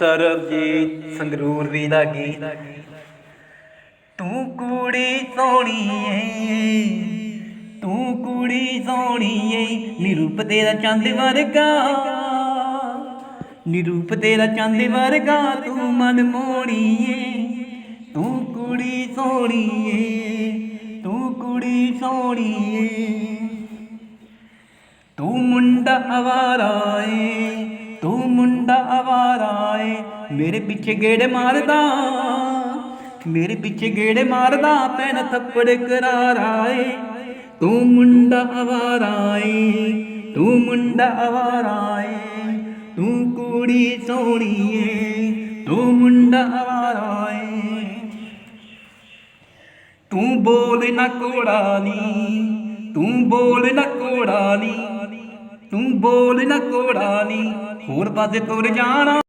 ਸਰਬਜੀਤ ਸੰਗਰੂਰ ਵੀ ਦਾ ਗੀਤ। ਤੂੰ ਕੁੜੀ ਸੋਹਣੀ ਏ ਤੂੰ ਕੁੜੀ ਸੋਹਣੀ ਏ ਨਿਰੂਪ ਤੇਰਾ ਚੰਦ ਵਰਗਾ, ਨਿਰੂਪ ਤੇਰਾ ਚੰਦ ਵਰਗਾ, ਤੂੰ ਮਨ ਮੋਣੀ ਏ ਤੂੰ ਕੁੜੀ ਸੋਹਣੀ ਏ ਤੂੰ ਕੁੜੀ ਸੋਹਣੀ ਏ ਤੂੰ ਮੁੰਡਾ ਆਵਾਰਾ ਏ ਮੁੰਡਾ ਆਵਾਰਾ ਏ। ਮੇਰੇ ਪਿੱਛੇ ਗੇੜੇ ਮਾਰਦਾ। ਮੇਰੇ ਪਿੱਛੇ ਗੇੜੇ ਮਾਰਦਾ ਪੈਨ ਥੱਪੜ ਕਰਾਰਾ ਏ। ਤੂੰ ਮੁੰਡਾ ਆਵਾਰਾ ਏ। ਤੂੰ ਮੁੰਡਾ ਆਵਾਰਾ ਏ। ਤੂੰ ਕੁੜੀ ਸੋਹਣੀ ਏ। ਤੂੰ ਮੁੰਡਾ ਆਵਾਰਾ ਏ। ਤੂੰ ਬੋਲ ਨਾ ਕੋੜਾ ਨੀ। ਤੂੰ ਬੋਲ ਨਾ ਕੋੜਾ ਨੀ। ਤੂੰ ਬੋਲ ਨਾ ਕੋੜਾ ਨੀ ਹੋਰ ਪਾਸੇ ਤੁਰ ਜਾਣਾ।